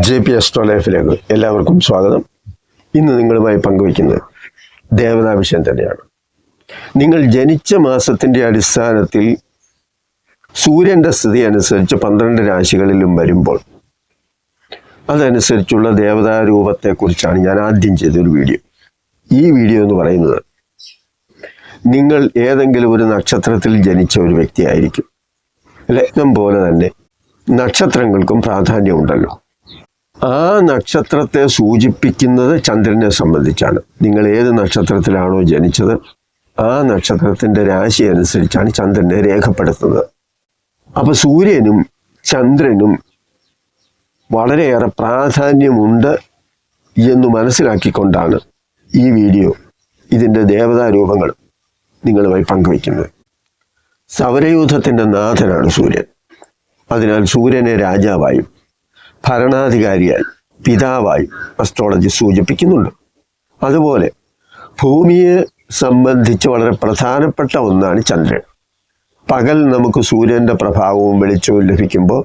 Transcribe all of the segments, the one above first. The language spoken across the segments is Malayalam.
ജെ പി എസ്ട്രോ ലൈഫിലേക്ക് എല്ലാവർക്കും സ്വാഗതം. ഇന്ന് നിങ്ങളുമായി പങ്കുവയ്ക്കുന്നത് ദേവതാ വിഷയം തന്നെയാണ്. നിങ്ങൾ ജനിച്ച മാസത്തിന്റെ അടിസ്ഥാനത്തിൽ സൂര്യന്റെ സ്ഥിതി അനുസരിച്ച് പന്ത്രണ്ട് രാശികളിലും വരുമ്പോൾ അതനുസരിച്ചുള്ള ദേവതാരൂപത്തെക്കുറിച്ചാണ് ഞാൻ ആദ്യം ചെയ്തൊരു വീഡിയോ. ഈ വീഡിയോ എന്ന് പറയുന്നത് നിങ്ങൾ ഏതെങ്കിലും ഒരു നക്ഷത്രത്തിൽ ജനിച്ച ഒരു വ്യക്തിയായിരിക്കും. ലഗ്നം പോലെ തന്നെ നക്ഷത്രങ്ങൾക്കും പ്രാധാന്യമുണ്ടല്ലോ. ആ നക്ഷത്രത്തെ സൂചിപ്പിക്കുന്നത് ചന്ദ്രനെ സംബന്ധിച്ചാണ്. നിങ്ങൾ ഏത് നക്ഷത്രത്തിലാണോ ജനിച്ചത് ആ നക്ഷത്രത്തിന്റെ രാശി അനുസരിച്ചാണ് ചന്ദ്രനെ രേഖപ്പെടുത്തുന്നത്. അപ്പൊ സൂര്യനും ചന്ദ്രനും വളരെയേറെ പ്രാധാന്യമുണ്ട് എന്ന് മനസ്സിലാക്കിക്കൊണ്ടാണ് ഈ വീഡിയോ ഇതിന്റെ ദേവതാരൂപങ്ങൾ നിങ്ങളുമായി പങ്കുവയ്ക്കുന്നത്. സൗരയൂഥത്തിന്റെ നാഥനാണ് സൂര്യൻ. അതിനാൽ സൂര്യനെ രാജാവായും ഭരണാധികാരിയായി പിതാവായി അസ്ട്രോളജി സൂചിപ്പിക്കുന്നുണ്ട്. അതുപോലെ ഭൂമിയെ സംബന്ധിച്ച് വളരെ പ്രധാനപ്പെട്ട ഒന്നാണ് ചന്ദ്രൻ. പകൽ നമുക്ക് സൂര്യന്റെ പ്രഭാവവും വെളിച്ചവും ലഭിക്കുമ്പോൾ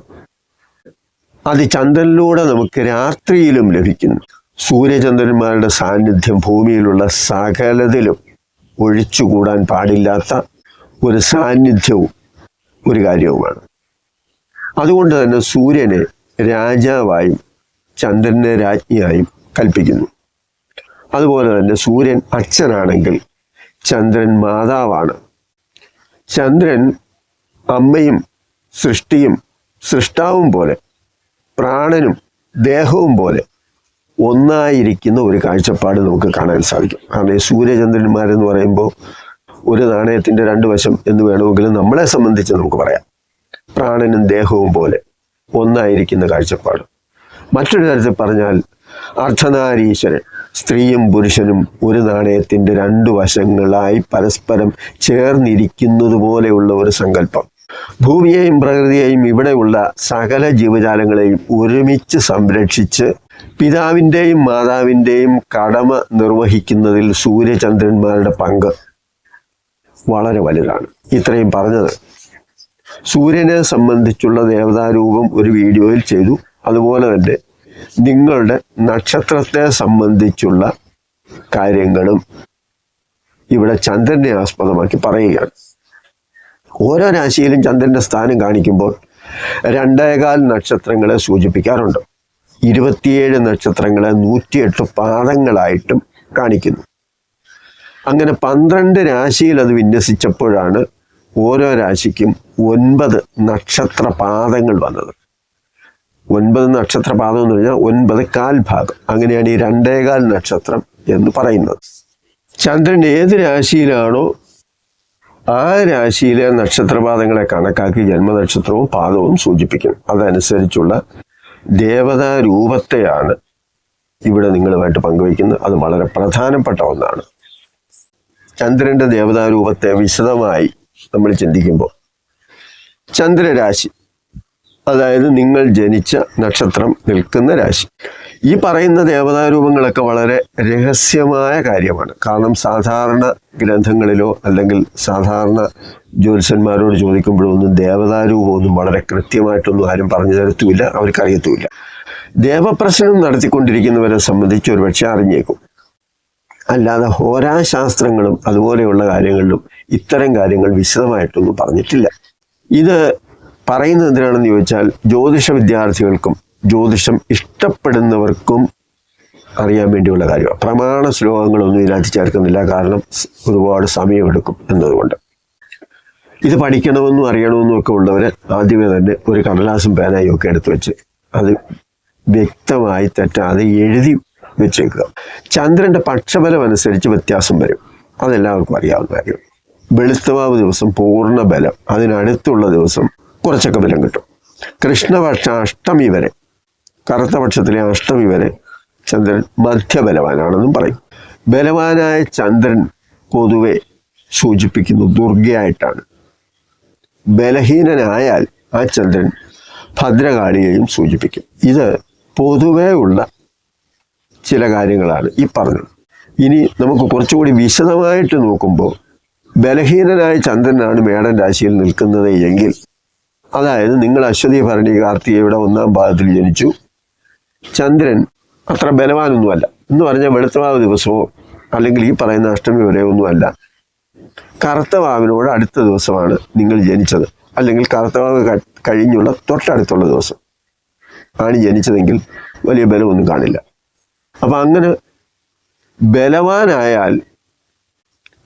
അത് ചന്ദ്രനിലൂടെ നമുക്ക് രാത്രിയിലും ലഭിക്കുന്നു. സൂര്യചന്ദ്രന്മാരുടെ സാന്നിധ്യം ഭൂമിയിലുള്ള സകലതിലും ഒഴിച്ചുകൂടാൻ പാടില്ലാത്ത ഒരു സാന്നിധ്യവും ഒരു കാര്യവുമാണ്. അതുകൊണ്ട് തന്നെ സൂര്യനെ രാജാവായും ചന്ദ്രനെ രാജ്ഞിയായും കൽപ്പിക്കുന്നു. അതുപോലെ തന്നെ സൂര്യൻ അച്ഛനാണെങ്കിൽ ചന്ദ്രൻ മാതാവാണ്. ചന്ദ്രൻ അമ്മയും സൃഷ്ടിയും സൃഷ്ടാവും പോലെ പ്രാണനും ദേഹവും പോലെ ഒന്നായിരിക്കുന്ന ഒരു കാഴ്ചപ്പാട് നമുക്ക് കാണാൻ സാധിക്കും. കാരണം ഈ സൂര്യചന്ദ്രന്മാരെന്ന് പറയുമ്പോൾ ഒരു നാണയത്തിന്റെ രണ്ട് വശം എന്ന് വേണമെങ്കിലും നമ്മളെ സംബന്ധിച്ച് നമുക്ക് പറയാം. പ്രാണനും ദേഹവും പോലെ. ഒന്നായിരിക്കുന്ന കാഴ്ചപ്പാട്. മറ്റൊരു തരത്തിൽ പറഞ്ഞാൽ അർദ്ധനാരീശ്വരൻ സ്ത്രീയും പുരുഷനും ഒരു നാണയത്തിന്റെ രണ്ടു വശങ്ങളായി പരസ്പരം ചേർന്നിരിക്കുന്നത് പോലെയുള്ള ഒരു സങ്കല്പം. ഭൂമിയെയും പ്രകൃതിയെയും ഇവിടെയുള്ള സകല ജീവജാലങ്ങളെയും ഒരുമിച്ച് സംരക്ഷിച്ച് പിതാവിന്റെയും മാതാവിന്റെയും കടമ നിർവഹിക്കുന്നതിൽ സൂര്യചന്ദ്രന്മാരുടെ പങ്ക് വളരെ വലുതാണ്. ഇത്രയും പറഞ്ഞത് സൂര്യനെ സംബന്ധിച്ചുള്ള ദേവതാരൂപം ഒരു വീഡിയോയിൽ ചെയ്തു. അതുപോലെ തന്നെ നിങ്ങളുടെ നക്ഷത്രത്തെ സംബന്ധിച്ചുള്ള കാര്യങ്ങളും ഇവിടെ ചന്ദ്രനെ ആസ്പദമാക്കി പറയുകയാണ്. ഓരോ രാശിയിലും ചന്ദ്രന്റെ സ്ഥാനം കാണിക്കുമ്പോൾ രണ്ടേകാൽ നക്ഷത്രങ്ങളെ സൂചിപ്പിക്കാറുണ്ട്. ഇരുപത്തിയേഴ് നക്ഷത്രങ്ങളെ നൂറ്റിയെട്ട് പാദങ്ങളായിട്ടും കാണിക്കുന്നു. അങ്ങനെ പന്ത്രണ്ട് രാശിയിൽ അത് വിന്യസിച്ചപ്പോഴാണ് ഓരോ രാശിക്കും ഒൻപത് നക്ഷത്ര പാദങ്ങൾ വന്നത്. ഒൻപത് നക്ഷത്ര പാദം എന്ന് പറഞ്ഞാൽ ഒൻപത് കാൽഭാഗം. അങ്ങനെയാണ് ഈ രണ്ടേകാൽ നക്ഷത്രം എന്ന് പറയുന്നത്. ചന്ദ്രൻ ഏത് രാശിയിലാണോ ആ രാശിയിലെ നക്ഷത്രപാദങ്ങളെ കണക്കാക്കി ജന്മനക്ഷത്രവും പാദവും സൂചിപ്പിക്കണം അതനുസരിച്ചുള്ള ദേവതാ രൂപത്തെയാണ് ഇവിടെ നിങ്ങളുമായിട്ട് പങ്കുവയ്ക്കുന്നത്. അത് വളരെ പ്രധാനപ്പെട്ട ഒന്നാണ്. ചന്ദ്രന്റെ ദേവതാരൂപത്തെ വിശദമായി നമ്മൾ ചിന്തിക്കുമ്പോൾ. ചന്ദ്രരാശി അതായത് നിങ്ങൾ ജനിച്ച നക്ഷത്രം നിൽക്കുന്ന രാശി. ഈ പറയുന്ന ദേവതാരൂപങ്ങളൊക്കെ വളരെ രഹസ്യമായ കാര്യമാണ്. കാരണം സാധാരണ ഗ്രന്ഥങ്ങളിലോ അല്ലെങ്കിൽ സാധാരണ ജ്യോത്സ്യന്മാരോട് ചോദിക്കുമ്പോഴൊന്നും ദേവതാരൂപമൊന്നും വളരെ കൃത്യമായിട്ടൊന്നും ആരും പറഞ്ഞു തരത്തുമില്ല അവർക്കറിയത്തുമില്ല. ദേവപ്രശ്നം നടത്തിക്കൊണ്ടിരിക്കുന്നവരെ സംബന്ധിച്ച് ഒരുപക്ഷെ അറിഞ്ഞേക്കും. അല്ലാതെ ഹോരാശാസ്ത്രങ്ങളും അതുപോലെയുള്ള കാര്യങ്ങളിലും ഇത്തരം കാര്യങ്ങൾ വിശദമായിട്ടൊന്നും പറഞ്ഞിട്ടില്ല. ഇത് പറയുന്നത് എന്തിനാണെന്ന് ചോദിച്ചാൽ ജ്യോതിഷ വിദ്യാർത്ഥികൾക്കും ജ്യോതിഷം ഇഷ്ടപ്പെടുന്നവർക്കും അറിയാൻ വേണ്ടിയുള്ള കാര്യമാണ്. പ്രമാണ ശ്ലോകങ്ങളൊന്നും ഇതിനകത്ത് ചേർക്കുന്നില്ല. കാരണം ഒരുപാട് സമയമെടുക്കും എന്നതുകൊണ്ട്. ഇത് പഠിക്കണമെന്നും അറിയണമെന്നും ഒക്കെ ഉള്ളവർ ആദ്യമേ തന്നെ ഒരു കടലാസും പേനയും ഒക്കെ എടുത്തു വെച്ച് അത് വ്യക്തമായി തെറ്റാതെ എഴുതി വെച്ചേക്കുക. ചന്ദ്രന്റെ പക്ഷബലം അനുസരിച്ച് വ്യത്യാസം വരും. അതെല്ലാവർക്കും അറിയാവുന്ന കാര്യം. വെളുത്തവാവ് ദിവസം പൂർണ ബലം അതിനടുത്തുള്ള ദിവസം കുറച്ചൊക്കെ ബലം കിട്ടും. കൃഷ്ണപക്ഷ അഷ്ടമി വരെ കറുത്ത പക്ഷത്തിലെ അഷ്ടമി വരെ ചന്ദ്രൻ മധ്യബലവാനാണെന്നും പറയും. ബലവാനായ ചന്ദ്രൻ പൊതുവെ സൂചിപ്പിക്കുന്നു ദുർഗയായിട്ടാണ്. ബലഹീനനായാൽ ആ ചന്ദ്രൻ ഭദ്രകാളിയെയും സൂചിപ്പിക്കും. ഇത് പൊതുവേ ഉള്ള ചില കാര്യങ്ങളാണ് ഈ പറഞ്ഞത്. ഇനി നമുക്ക് കുറച്ചുകൂടി വിശദമായിട്ട് നോക്കുമ്പോൾ ബലഹീനനായ ചന്ദ്രനാണ് മേടൻ രാശിയിൽ നിൽക്കുന്നത് എങ്കിൽ അതായത് നിങ്ങൾ അശ്വതി ഭരണി കാർത്തികയുടെ ഒന്നാം പാദത്തിൽ ജനിച്ചു. ചന്ദ്രൻ അത്ര ബലവാനൊന്നുമല്ല. എന്ന് പറഞ്ഞാൽ വെളുത്തവാവ് ദിവസമോ അല്ലെങ്കിൽ ഈ പറയുന്ന അഷ്ടമി വരെ ഒന്നുമല്ല. കറുത്തവാവിനോട് അടുത്ത ദിവസമാണ് നിങ്ങൾ ജനിച്ചത്. അല്ലെങ്കിൽ കറുത്തവാവ് കഴിഞ്ഞുള്ള തൊട്ടടുത്തുള്ള ദിവസം ആണ് ജനിച്ചതെങ്കിൽ വലിയ ബലമൊന്നും കാണില്ല. അപ്പം അങ്ങനെ ബലവാനായാൽ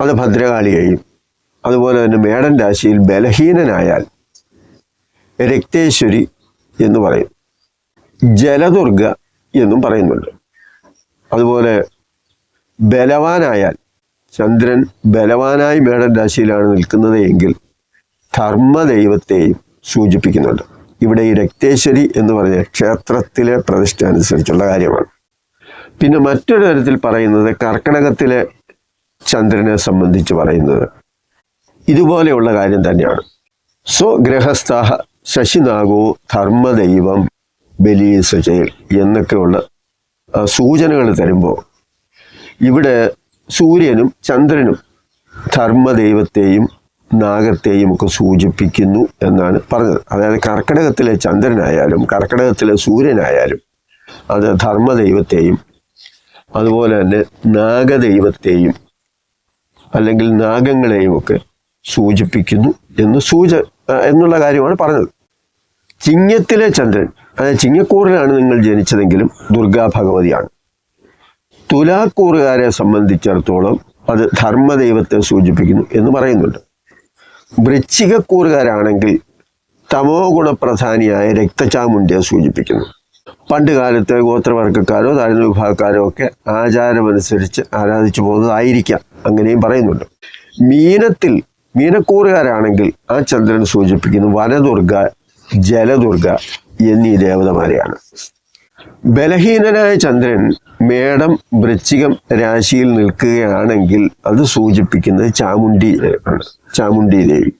അത് ഭദ്രകാളിയെയും അതുപോലെ തന്നെ മേടൻ രാശിയിൽ ബലഹീനനായാൽ രക്തേശ്വരി എന്ന് പറയും. ജലദുർഗ എന്നും പറയുന്നുണ്ട്. അതുപോലെ ബലവാനായാൽ ചന്ദ്രൻ ബലവാനായി മേടൻ രാശിയിലാണ് നിൽക്കുന്നത് എങ്കിൽ ധർമ്മദൈവത്തെയും സൂചിപ്പിക്കുന്നുണ്ട്. ഇവിടെ ഈ രക്തേശ്വരി എന്ന് പറഞ്ഞ ക്ഷേത്രത്തിലെ പ്രതിഷ്ഠ അനുസരിച്ചുള്ള കാര്യമാണ്. പിന്നെ മറ്റൊരു തരത്തിൽ പറയുന്നത് കർക്കടകത്തിലെ ചന്ദ്രനെ സംബന്ധിച്ച് പറയുന്നത്. ഇതുപോലെയുള്ള കാര്യം തന്നെയാണ്. സോ സ്വഗ്രഹസ്ഥ ശശിനാഗോ ധർമ്മദൈവം ബലീസജയിൽ എന്നൊക്കെയുള്ള സൂചനകൾ തരുമ്പോൾ ഇവിടെ സൂര്യനും ചന്ദ്രനും ധർമ്മദൈവത്തെയും നാഗത്തെയും ഒക്കെ സൂചിപ്പിക്കുന്നു എന്നാണ് പറഞ്ഞത്. അതായത് കർക്കിടകത്തിലെ ചന്ദ്രനായാലും കർക്കിടകത്തിലെ സൂര്യനായാലും അത് ധർമ്മദൈവത്തെയും അതുപോലെ തന്നെ നാഗദൈവത്തെയും അല്ലെങ്കിൽ നാഗങ്ങളെയും ഒക്കെ സൂചിപ്പിക്കുന്നു എന്ന് സൂച എന്നുള്ള കാര്യമാണ് പറഞ്ഞത്. ചിങ്ങത്തിലെ ചന്ദ്രൻ അതായത് ചിങ്ങക്കൂറിലാണ് നിങ്ങൾ ജനിച്ചതെങ്കിലും ദുർഗാ ഭഗവതിയാണ്. തുലാക്കൂറുകാരെ സംബന്ധിച്ചിടത്തോളം അത് ധർമ്മദൈവത്തെ സൂചിപ്പിക്കുന്നു എന്ന് പറയുന്നുണ്ട്. വൃശ്ചികക്കൂറുകാരാണെങ്കിൽ തമോ ഗുണപ്രധാനിയായ രക്തചാമുണ്ടിയെ സൂചിപ്പിക്കുന്നു. പണ്ട് കാലത്തെ ഗോത്രവർഗക്കാരോ താഴ്ന്ന വിഭാഗക്കാരോ ഒക്കെ ആചാരമനുസരിച്ച് ആരാധിച്ചു പോകുന്നതായിരിക്കാം. അങ്ങനെയും പറയുന്നുണ്ട്. മീനത്തിൽ മീനക്കൂറുകാരാണെങ്കിൽ ആ ചന്ദ്രൻ സൂചിപ്പിക്കുന്നു വനദുർഗ ജലദുർഗ എന്നീ ദേവതമാരെയാണ്. ബലഹീനനായ ചന്ദ്രൻ മേടം വൃശ്ചികം രാശിയിൽ നിൽക്കുകയാണെങ്കിൽ അത് സൂചിപ്പിക്കുന്നത് ചാമുണ്ടി ആണ്. ചാമുണ്ടി ദേവി.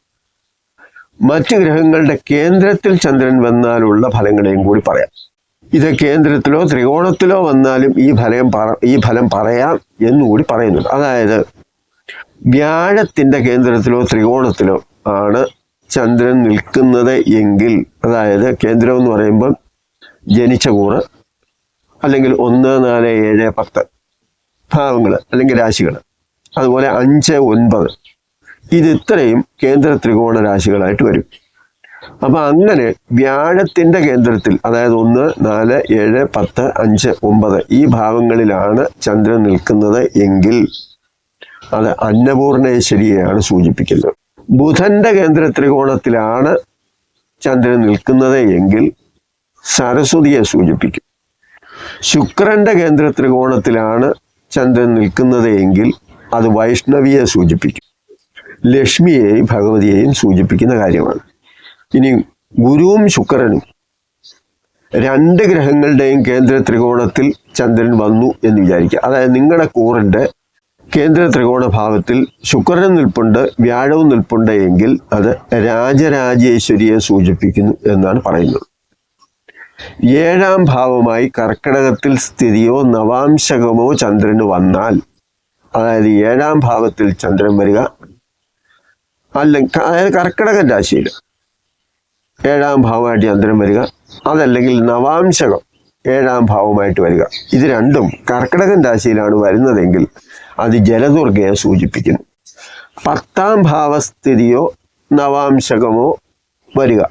മറ്റ് ഗ്രഹങ്ങളുടെ കേന്ദ്രത്തിൽ ചന്ദ്രൻ വന്നാലുള്ള ഫലങ്ങളെയും കൂടി പറയാം. ഇത് കേന്ദ്രത്തിലോ ത്രികോണത്തിലോ വന്നാലും ഈ ഫലം ഈ ഫലം പറയാം എന്നുകൂടി പറയുന്നുണ്ട്. അതായത് വ്യാഴത്തിന്റെ കേന്ദ്രത്തിലോ ത്രികോണത്തിലോ ആണ് ചന്ദ്രൻ നിൽക്കുന്നത് എങ്കിൽ അതായത് കേന്ദ്രം എന്ന് പറയുമ്പം ജനിച്ച കൂറ് അല്ലെങ്കിൽ ഒന്ന് നാല് ഏഴ് പത്ത് ഭാവങ്ങൾ അല്ലെങ്കിൽ രാശികൾ അതുപോലെ അഞ്ച് ഒൻപത്. ഇത് ഇത്രയും കേന്ദ്ര ത്രികോണ രാശികളായിട്ട് വരും. അപ്പൊ അങ്ങനെ വ്യാഴത്തിന്റെ കേന്ദ്രത്തിൽ അതായത് ഒന്ന് നാല് ഏഴ് പത്ത് അഞ്ച് ഒമ്പത് ഈ ഭാവങ്ങളിലാണ് ചന്ദ്രൻ നിൽക്കുന്നത് എങ്കിൽ അത് അന്നപൂർണേശ്വരിയെയാണ് സൂചിപ്പിക്കുന്നത്. ബുധന്റെ കേന്ദ്ര ത്രികോണത്തിലാണ് ചന്ദ്രൻ നിൽക്കുന്നത് എങ്കിൽ സരസ്വതിയെ സൂചിപ്പിക്കും. ശുക്രന്റെ കേന്ദ്ര ത്രികോണത്തിലാണ് ചന്ദ്രൻ നിൽക്കുന്നത് എങ്കിൽ അത് വൈഷ്ണവിയെ സൂചിപ്പിക്കും. ലക്ഷ്മിയെയും ഭഗവതിയെയും സൂചിപ്പിക്കുന്ന കാര്യമാണ്. ഇനി ഗുരുവും ശുക്രനും രണ്ട് ഗ്രഹങ്ങളുടെയും കേന്ദ്ര ത്രികോണത്തിൽ ചന്ദ്രൻ വന്നു എന്ന് വിചാരിക്കുക. അതായത് നിങ്ങളുടെ കൂറിന്റെ കേന്ദ്ര ത്രികോണ ഭാവത്തിൽ ശുക്രനും നിൽപ്പുണ്ട് വ്യാഴവും നിൽപ്പുണ്ട് എങ്കിൽ അത് രാജരാജേശ്വരിയെ സൂചിപ്പിക്കുന്നു എന്നാണ് പറയുന്നത്. ഏഴാം ഭാവമായി കർക്കിടകത്തിൽ സ്ഥിതിയോ നവാംശകമോ ചന്ദ്രന് വന്നാൽ അതായത് ഏഴാം ഭാവത്തിൽ ചന്ദ്രൻ വരിക അല്ലെങ്കിൽ അതായത് കർക്കിടകൻ രാശിയിൽ. ഏഴാം ഭാവമായിട്ട് ചന്ദ്രൻ വരിക. അതല്ലെങ്കിൽ നവാംശകം ഏഴാം ഭാവമായിട്ട് വരിക. ഇത് രണ്ടും കർക്കിടകൻ രാശിയിലാണ് വരുന്നതെങ്കിൽ അത് ജലദുർഗയെ സൂചിപ്പിക്കുന്നു. പത്താം ഭാവസ്ഥിതിയോ നവാംശകമോ വരിക.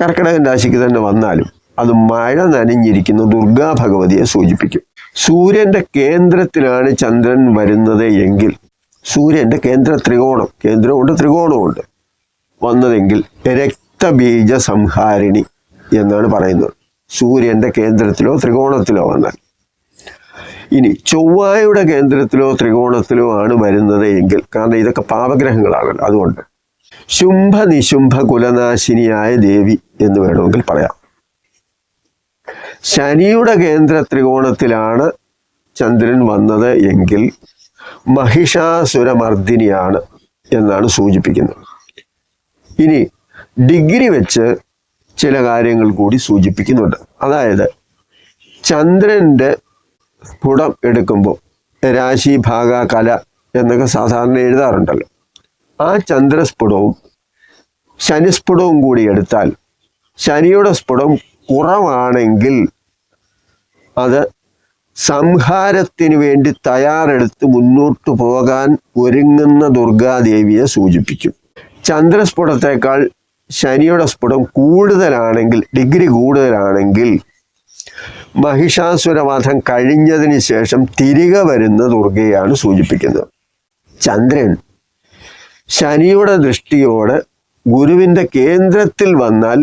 കർക്കിടകൻ രാശിക്ക് തന്നെ വന്നാലും അത് മഴ നനഞ്ഞിരിക്കുന്ന ദുർഗാ ഭഗവതിയെ സൂചിപ്പിക്കും. സൂര്യന്റെ കേന്ദ്രത്തിലാണ് ചന്ദ്രൻ വരുന്നത് എങ്കിൽ സൂര്യന്റെ കേന്ദ്ര ത്രികോണം കേന്ദ്രമുണ്ട് ത്രികോണമുണ്ട് വന്നതെങ്കിൽ രക്തബീജ സംഹാരിണി എന്നാണ് പറയുന്നത്. സൂര്യന്റെ കേന്ദ്രത്തിലോ ത്രികോണത്തിലോ വന്നാൽ. ഇനി ചൊവ്വായുടെ കേന്ദ്രത്തിലോ ത്രികോണത്തിലോ ആണ് വരുന്നത് എങ്കിൽ കാരണം ഇതൊക്കെ പാപഗ്രഹങ്ങളാണല്ലോ അതുകൊണ്ട്. ശുംഭ നിശുംഭ കുലനാശിനിയായ ദേവി എന്ന് വേണമെങ്കിൽ പറയാം. ശനിയുടെ കേന്ദ്ര ത്രികോണത്തിലാണ് ചന്ദ്രൻ വന്നത് എങ്കിൽ മഹിഷാസുരമർദ്ദിനിയാണ് എന്നാണ് സൂചിപ്പിക്കുന്നത്. ഇനി ഡിഗ്രി വെച്ച് ചില കാര്യങ്ങൾ കൂടി സൂചിപ്പിക്കുന്നുണ്ട്. അതായത് ചന്ദ്രന്റെ സ്ഫുടം എടുക്കുമ്പോൾ രാശി ഭാഗ കല എന്നൊക്കെ സാധാരണ എഴുതാറുണ്ടല്ലോ. ആ ചന്ദ്രസ്ഫുടവും ശനിസ്ഫുടവും കൂടി എടുത്താൽ ശനിയുടെ സ്ഫുടം കുറവാണെങ്കിൽ അത് സംഹാരത്തിന് വേണ്ടി തയ്യാറെടുത്ത് മുന്നോട്ട് പോകാൻ ഒരുങ്ങുന്ന ദുർഗാദേവിയെ സൂചിപ്പിക്കും. ചന്ദ്രസ്ഫുടത്തേക്കാൾ ശനിയുടെ സ്ഫുടം കൂടുതലാണെങ്കിൽ ഡിഗ്രി കൂടുതലാണെങ്കിൽ മഹിഷാസുരവധം കഴിഞ്ഞതിന് ശേഷം തിരികെ വരുന്ന ദുർഗയാണ് സൂചിപ്പിക്കുന്നത്. ചന്ദ്രൻ ശനിയുടെ ദൃഷ്ടിയോട് ഗുരുവിന്റെ കേന്ദ്രത്തിൽ വന്നാൽ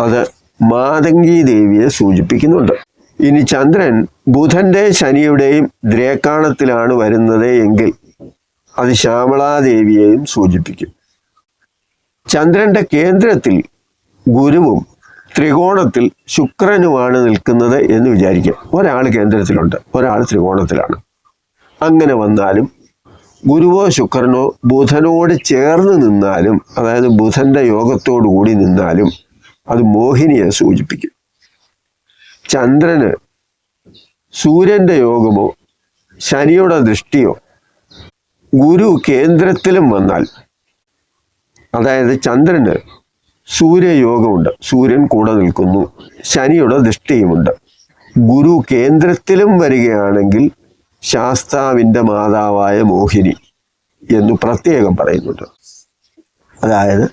അത് മാതംഗി ദേവിയെ സൂചിപ്പിക്കുന്നുണ്ട്. ഇനി ചന്ദ്രൻ ബുധന്റെ ശനിയുടെയും ദ്രേക്കാണത്തിലാണ് വരുന്നത് എങ്കിൽ അത് ശ്യാമളാദേവിയെയും സൂചിപ്പിക്കും. ചന്ദ്രന്റെ കേന്ദ്രത്തിൽ ഗുരുവും ത്രികോണത്തിൽ ശുക്രനുമാണ് നിൽക്കുന്നത് എന്ന് വിചാരിക്കുക ഒരാൾ കേന്ദ്രത്തിലുണ്ട് ഒരാൾ ത്രികോണത്തിലാണ്. അങ്ങനെ വന്നാലും ഗുരുവോ ശുക്രനോ ബുധനോട് ചേർന്ന് നിന്നാലും അതായത് ബുധന്റെ യോഗത്തോടു കൂടി നിന്നാലും അത് മോഹിനിയെ സൂചിപ്പിക്കും. ചന്ദ്രന് സൂര്യന്റെ യോഗമോ ശനിയുടെ ദൃഷ്ടിയോ ഗുരു കേന്ദ്രത്തിലും വന്നാൽ അതായത് ചന്ദ്രന് സൂര്യയോഗമുണ്ട്. സൂര്യൻ കൂടെ നിൽക്കുന്നു. ശനിയുടെ ദൃഷ്ടിയുമുണ്ട്. ഗുരു കേന്ദ്രത്തിലും വരികയാണെങ്കിൽ ശാസ്താവിന്റെ മാതാവായ മോഹിനി എന്ന് പ്രത്യേകം പറയുന്നുണ്ട്. അതായത്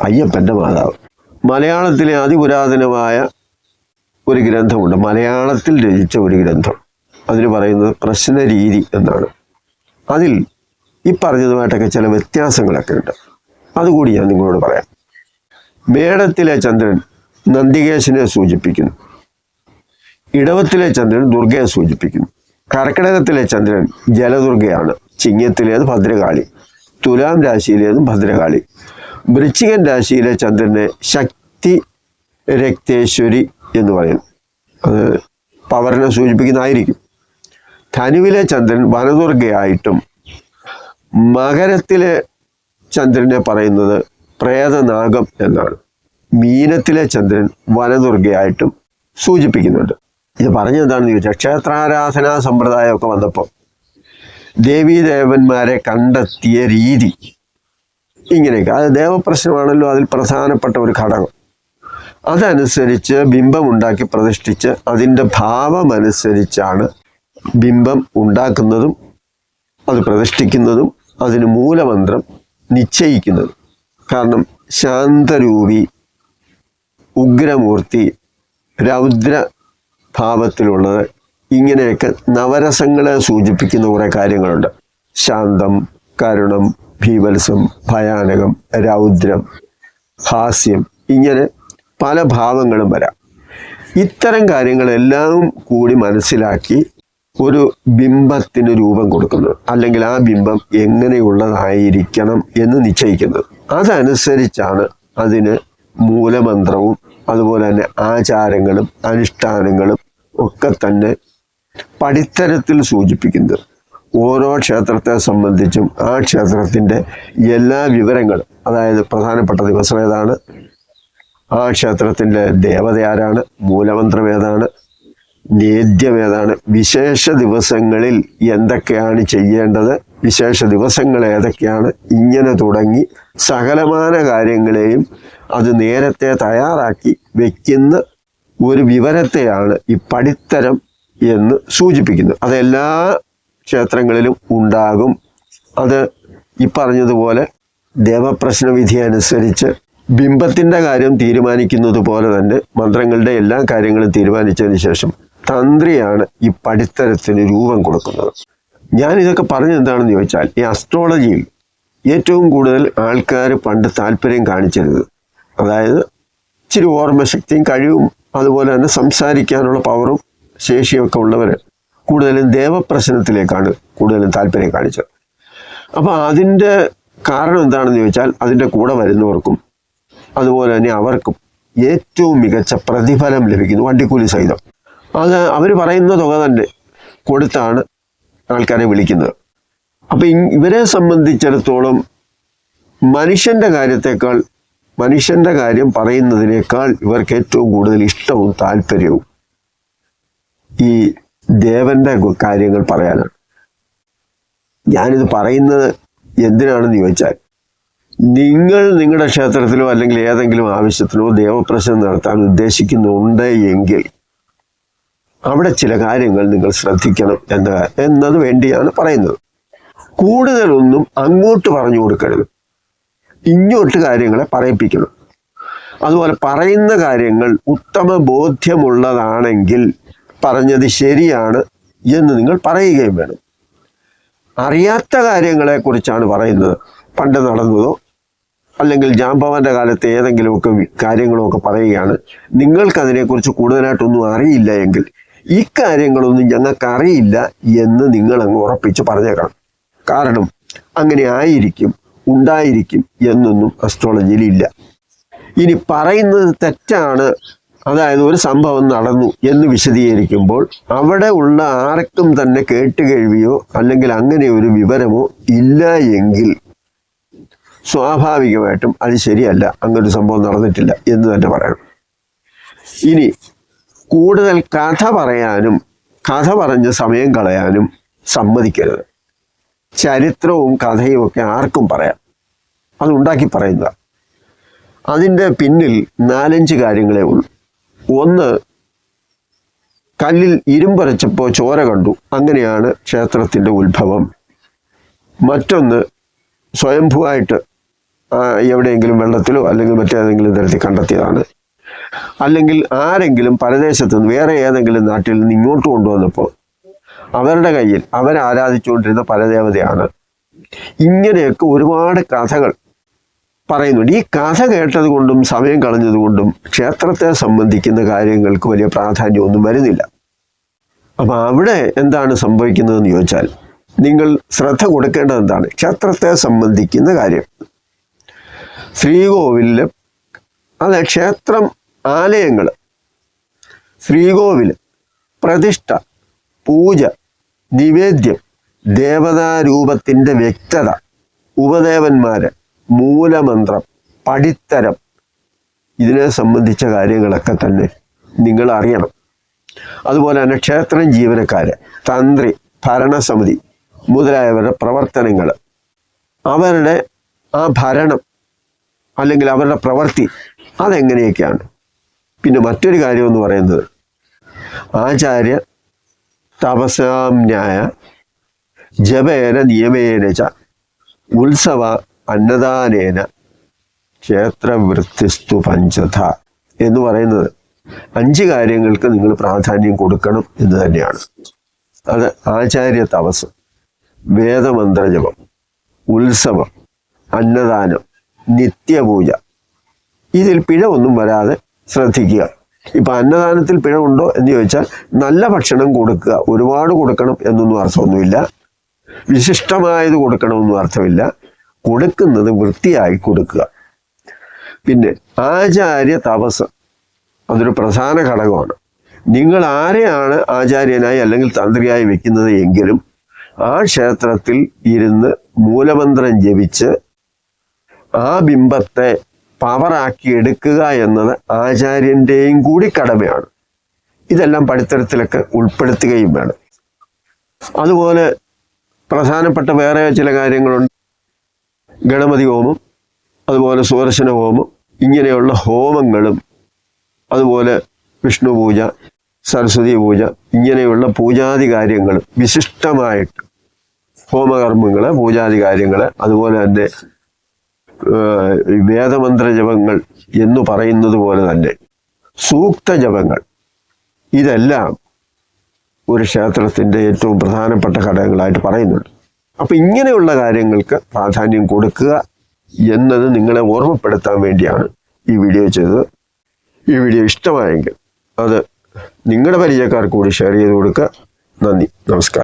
അയ്യപ്പന്റെ മാതാവ്. മലയാളത്തിലെ അതിപുരാതനമായ ഒരു ഗ്രന്ഥമുണ്ട്. മലയാളത്തിൽ രചിച്ച ഒരു ഗ്രന്ഥം. അതിന് പറയുന്നത് പ്രശ്നരീതി എന്നാണ്. അതിൽ ഈ പറഞ്ഞതുമായിട്ടൊക്കെ ചില വ്യത്യാസങ്ങളൊക്കെ ഉണ്ട്. അതുകൂടി ഞാൻ നിങ്ങളോട് പറയാം. മേടത്തിലെ ചന്ദ്രൻ നന്ദികേശനെ സൂചിപ്പിക്കുന്നു. ഇടവത്തിലെ ചന്ദ്രൻ ദുർഗയെ സൂചിപ്പിക്കുന്നു. കർക്കിടകത്തിലെ ചന്ദ്രൻ ജലദുർഗയാണ്. ചിങ്ങത്തിലേത് ഭദ്രകാളി. തുലാം രാശിയിലേതും ഭദ്രകാളി. വൃശ്ചികൻ രാശിയിലെ ചന്ദ്രനെ ശക്തി രക്തേശ്വരി എന്ന് പറയുന്നു. അത് പവറിനെ സൂചിപ്പിക്കുന്നതായിരിക്കും. ധനുവിലെ ചന്ദ്രൻ വനദുർഗയായിട്ടും മകരത്തിലെ ചന്ദ്രനെ പറയുന്നത് പ്രേതനാഗം എന്നാണ്. മീനത്തിലെ ചന്ദ്രൻ വനദുർഗയായിട്ടും സൂചിപ്പിക്കുന്നുണ്ട്. ഇത് പറഞ്ഞെന്താണെന്ന് ചോദിച്ചാൽ ക്ഷേത്രാരാധനാ സമ്പ്രദായമൊക്കെ വന്നപ്പോൾ ദേവീദേവന്മാരെ കണ്ടെത്തിയ രീതി ഇങ്ങനെയൊക്കെ. അത് ദേവപ്രശ്നമാണല്ലോ അതിൽ പ്രധാനപ്പെട്ട ഒരു ഘടകം. അതനുസരിച്ച് ബിംബം ഉണ്ടാക്കി പ്രതിഷ്ഠിച്ച് അതിന്റെ ഭാവമനുസരിച്ചാണ് ബിംബം ഉണ്ടാക്കുന്നതും അത് പ്രതിഷ്ഠിക്കുന്നതും അതിന് മൂലമന്ത്രം നിശ്ചയിക്കുന്നതും. കാരണം ശാന്തരൂപി ഉഗ്രമൂർത്തി രൗദ്ര ഭാവത്തിലുള്ളത് ഇങ്ങനെയൊക്കെ നവരസങ്ങളെ സൂചിപ്പിക്കുന്ന കുറേ കാര്യങ്ങളുണ്ട്. ശാന്തം കരുണം ഭീവത്സം ഭയാനകം രൗദ്രം ഹാസ്യം ഇങ്ങനെ പല ഭാവങ്ങളും വരാം. ഇത്തരം കാര്യങ്ങളെല്ലാം കൂടി മനസ്സിലാക്കി ഒരു ബിംബത്തിന് രൂപം കൊടുക്കുന്നത് അല്ലെങ്കിൽ ആ ബിംബം എങ്ങനെയുള്ളതായിരിക്കണം എന്ന് നിശ്ചയിക്കുന്നത് അതനുസരിച്ചാണ് അതിന് മൂലമന്ത്രവും അതുപോലെ തന്നെ ആചാരങ്ങളും അനുഷ്ഠാനങ്ങളും ഒക്കെ തന്നെ പടിത്തരത്തിൽ സൂചിപ്പിക്കുന്നത്. ഓരോ ക്ഷേത്രത്തെ സംബന്ധിച്ചും ആ ക്ഷേത്രത്തിന്റെ എല്ലാ വിവരങ്ങളും അതായത് പ്രധാനപ്പെട്ട ദിവസം ഏതാണ്? ആ ക്ഷേത്രത്തിന്റെ ദേവത ആരാണ് മൂലമന്ത്രം ഏതാണ്? നേദ്യം ഏതാണ് വിശേഷ ദിവസങ്ങളിൽ എന്തൊക്കെയാണ് ചെയ്യേണ്ടത്? വിശേഷ ദിവസങ്ങൾ ഏതൊക്കെയാണ്? ഇങ്ങനെ തുടങ്ങി സകലമാന കാര്യങ്ങളെയും അത് നേരത്തെ തയ്യാറാക്കി വെക്കുന്ന ഒരു വിവരത്തെയാണ് ഈ പടിത്തരം എന്ന് സൂചിപ്പിക്കുന്നത് അതെല്ലാ ക്ഷേത്രങ്ങളിലും ഉണ്ടാകും. അത് ഈ പറഞ്ഞതുപോലെ ദേവപ്രശ്ന വിധി അനുസരിച്ച് ബിംബത്തിന്റെ കാര്യം തീരുമാനിക്കുന്നത് പോലെ തന്നെ മന്ത്രങ്ങളുടെ എല്ലാ കാര്യങ്ങളും തീരുമാനിച്ചതിന് ശേഷം തന്ത്രിയാണ് ഈ പടിത്തരത്തിന് രൂപം കൊടുക്കുന്നത്. ഞാൻ ഇതൊക്കെ പറഞ്ഞത് എന്താണെന്ന് ചോദിച്ചാൽ ഈ അസ്ട്രോളജിയിൽ ഏറ്റവും കൂടുതൽ ആൾക്കാർ പണ്ട് താല്പര്യം കാണിച്ചിരുന്നത് അതായത് ഇച്ചിരി ഓർമ്മശക്തിയും കഴിവും അതുപോലെ തന്നെ സംസാരിക്കാനുള്ള പവറും ശേഷിയൊക്കെ ഉള്ളവർ കൂടുതലും ദേവപ്രശ്നത്തിലേക്കാണ് കൂടുതലും താല്പര്യം കാണിച്ചത്. അപ്പോൾ അതിന്റെ കാരണം എന്താണെന്ന് ചോദിച്ചാൽ അതിന്റെ കൂടെ വരുന്നവർക്കും അതുപോലെ തന്നെ അവർക്കും ഏറ്റവും മികച്ച പ്രതിഫലം ലഭിക്കുന്നു വണ്ടിക്കൂലി സഹിതം. അത് അവർ പറയുന്ന തുക തന്നെ കൊടുത്താണ് ആൾക്കാരെ വിളിക്കുന്നത്. അപ്പം ഇവരെ സംബന്ധിച്ചിടത്തോളം മനുഷ്യന്റെ കാര്യത്തേക്കാൾ മനുഷ്യന്റെ കാര്യം പറയുന്നതിനേക്കാൾ ഇവർക്ക് ഏറ്റവും കൂടുതൽ ഇഷ്ടവും താല്പര്യവും ഈ ദേവന്റെ കാര്യങ്ങൾ പറയാനാണ്. ഞാനിത് പറയുന്നത് എന്തിനാണെന്ന് ചോദിച്ചാൽ നിങ്ങൾ നിങ്ങളുടെ ക്ഷേത്രത്തിലോ അല്ലെങ്കിൽ ഏതെങ്കിലും ആവശ്യത്തിനോ ദേവപ്രശ്നം നടത്താൻ ഉദ്ദേശിക്കുന്നുണ്ട് എങ്കിൽ അവിടെ ചില കാര്യങ്ങൾ നിങ്ങൾ ശ്രദ്ധിക്കണം എന്ന എന്നത് വേണ്ടിയാണ് പറയുന്നത്. കൂടുതലൊന്നും അങ്ങോട്ട് പറഞ്ഞു കൊടുക്കരുത്. ഇങ്ങോട്ട് കാര്യങ്ങളെ പറയിപ്പിക്കണം. അതുപോലെ പറയുന്ന കാര്യങ്ങൾ ഉത്തമ ബോധ്യമുള്ളതാണെങ്കിൽ പറഞ്ഞത് ശരിയാണ് എന്ന് നിങ്ങൾ പറയുകയും വേണം. അറിയാത്ത കാര്യങ്ങളെക്കുറിച്ചാണ് പറയുന്നത്. പണ്ട് നടന്നതോ അല്ലെങ്കിൽ ജാമ്പവാന്റെ കാലത്ത് ഏതെങ്കിലുമൊക്കെ കാര്യങ്ങളൊക്കെ പറയുകയാണ്. നിങ്ങൾക്ക് അതിനെക്കുറിച്ച് കൂടുതലായിട്ടൊന്നും അറിയില്ല എങ്കിൽ ഈ കാര്യങ്ങളൊന്നും ഞങ്ങൾക്ക് അറിയില്ല എന്ന് നിങ്ങൾ അങ്ങ് ഉറപ്പിച്ച് പറഞ്ഞേക്കണം. കാരണം അങ്ങനെ ആയിരിക്കും ഉണ്ടായിരിക്കും എന്നൊന്നും അസ്ട്രോളജിയിൽ ഇല്ല. ഇനി പറയുന്നത് തെറ്റാണ്. അതായത് ഒരു സംഭവം നടന്നു എന്ന് വിശദീകരിക്കുമ്പോൾ അവിടെ ഉള്ള ആർക്കും തന്നെ കേട്ടുകേഴ്വിയോ അല്ലെങ്കിൽ അങ്ങനെ ഒരു വിവരമോ ഇല്ല എങ്കിൽ സ്വാഭാവികമായിട്ടും അത് ശരിയല്ല. അങ്ങനൊരു സംഭവം നടന്നിട്ടില്ല എന്ന് തന്നെ പറയണം. ഇനി കൂടുതൽ കഥ പറയാനും കഥ പറഞ്ഞ് സമയം കളയാനും സമ്മതിക്കരുത്. ചരിത്രവും കഥയും ഒക്കെ ആർക്കും പറയാം. അത് ഉണ്ടാക്കി പറയുക. അതിന്റെ പിന്നിൽ നാലഞ്ച് കാര്യങ്ങളേ ഉള്ളൂ. ഒന്ന് കല്ലിൽ ഇരുമ്പരച്ചപ്പോൾ ചോര കണ്ടു. അങ്ങനെയാണ് ക്ഷേത്രത്തിന്റെ ഉത്ഭവം. മറ്റൊന്ന് സ്വയംഭൂവായിട്ട് എവിടെയെങ്കിലും വെള്ളത്തിലോ അല്ലെങ്കിൽ മറ്റേതെങ്കിലും തരത്തിൽ കണ്ടെത്തിയതാണ്. അല്ലെങ്കിൽ ആരെങ്കിലും പരദേശത്ത് നിന്ന് വേറെ ഏതെങ്കിലും നാട്ടിൽ നിന്ന് ഇങ്ങോട്ട് കൊണ്ടുവന്നപ്പോൾ അവരുടെ കയ്യിൽ അവർ ആരാധിച്ചുകൊണ്ടിരുന്ന പരദേവതയാണ്. ഇങ്ങനെയൊക്കെ ഒരുപാട് കഥകൾ പറയുന്നുണ്ട്. ഈ കഥ കേട്ടത് കൊണ്ടും സമയം കളഞ്ഞതുകൊണ്ടും ക്ഷേത്രത്തെ സംബന്ധിക്കുന്ന കാര്യങ്ങൾക്ക് വലിയ പ്രാധാന്യമൊന്നും വരുന്നില്ല. അപ്പം അവിടെ എന്താണ് സംഭവിക്കുന്നതെന്ന് ചോദിച്ചാൽ നിങ്ങൾ ശ്രദ്ധ കൊടുക്കേണ്ടത് എന്താണ്? ക്ഷേത്രത്തെ സംബന്ധിക്കുന്ന കാര്യം. ശ്രീകോവിലിൽ അത് ക്ഷേത്രം ആലയങ്ങൾ ശ്രീകോവിൽ പ്രതിഷ്ഠ പൂജ നിവേദ്യം ദേവതാരൂപത്തിന്റെ വ്യക്തത ഉപദേവന്മാർ മൂലമന്ത്രം പടിത്തരം ഇതിനെ സംബന്ധിച്ച കാര്യങ്ങളൊക്കെ തന്നെ നിങ്ങൾ അറിയണം അതുപോലെ തന്നെ ക്ഷേത്രം ജീവനക്കാര് തന്ത്രി ഭരണസമിതി മുതലായവരുടെ പ്രവർത്തനങ്ങൾ അവരുടെ ആ ഭരണം അല്ലെങ്കിൽ അവരുടെ പ്രവൃത്തി അതെങ്ങനെയൊക്കെയാണ്? പിന്നെ മറ്റൊരു കാര്യം എന്ന് പറയുന്നത് ആചാര്യ തപസാംന്യായ ജപേന നിയമേന ച ഉത്സവ അന്നദാനേന ക്ഷേത്രവൃത്തിസ്തു പഞ്ചഥ എന്ന് പറയുന്നത് അഞ്ച് കാര്യങ്ങൾക്ക് നിങ്ങൾ പ്രാധാന്യം കൊടുക്കണം എന്ന് തന്നെയാണ്. അത് ആചാര്യ തപസ് വേദമന്ത്രജപം ഉത്സവം അന്നദാനം നിത്യപൂജ. ഇതിൽ പിഴ ഒന്നും വരാതെ ശ്രദ്ധിക്കുക. ഇപ്പൊ അന്നദാനത്തിൽ പിഴവുണ്ടോ എന്ന് ചോദിച്ചാൽ നല്ല ഭക്ഷണം കൊടുക്കുക. ഒരുപാട് കൊടുക്കണം എന്നൊന്നും അർത്ഥമൊന്നുമില്ല. വിശിഷ്ടമായത് കൊടുക്കണമെന്നും അർത്ഥമില്ല. കൊടുക്കുന്നത് വൃത്തിയായി കൊടുക്കുക. പിന്നെ ആചാര്യ തപസ് അതൊരു പ്രധാന ഘടകമാണ്. നിങ്ങൾ ആരെയാണ് ആചാര്യനായി അല്ലെങ്കിൽ തന്ത്രിയായി വെക്കുന്നത് എങ്കിലും ആ ക്ഷേത്രത്തിൽ ഇരുന്ന് മൂലമന്ത്രം ജപിച്ച് ആ ബിംബത്തെ പവറാക്കി എടുക്കുക എന്നത് ആചാര്യന്റെയും കൂടി കടമയാണ്. ഇതെല്ലാം പഠിത്തരത്തിലൊക്കെ ഉൾപ്പെടുത്തുകയും വേണം. അതുപോലെ പ്രധാനപ്പെട്ട വേറെ ചില കാര്യങ്ങളുണ്ട്. ഗണപതി ഹോമം അതുപോലെ സുദർശന ഹോമം ഇങ്ങനെയുള്ള ഹോമങ്ങളും അതുപോലെ വിഷ്ണു പൂജ സരസ്വതി പൂജ ഇങ്ങനെയുള്ള പൂജാതി കാര്യങ്ങൾ വിശിഷ്ടമായിട്ട് ഹോമകർമ്മങ്ങൾ പൂജാതി കാര്യങ്ങൾ അതുപോലെ തന്നെ വേദമന്ത്ര ജപങ്ങൾ എന്ന് പറയുന്നത് പോലെ തന്നെ സൂക്ത ജപങ്ങൾ ഇതെല്ലാം ഒരു ക്ഷേത്രത്തിന്റെ ഏറ്റവും പ്രധാനപ്പെട്ട ഘടകങ്ങളായിട്ട് പറയുന്നുണ്ട്. അപ്പം ഇങ്ങനെയുള്ള കാര്യങ്ങൾക്ക് പ്രാധാന്യം കൊടുക്കുക എന്നത് നിങ്ങളെ ഓർമ്മപ്പെടുത്താൻ വേണ്ടിയാണ് ഈ വീഡിയോ ചെയ്തത്. ഈ വീഡിയോ ഇഷ്ടമായെങ്കിൽ അത് നിങ്ങളുടെ പരിചയക്കാർക്ക് കൂടി ഷെയർ ചെയ്ത് കൊടുക്കുക. നന്ദി. നമസ്കാരം.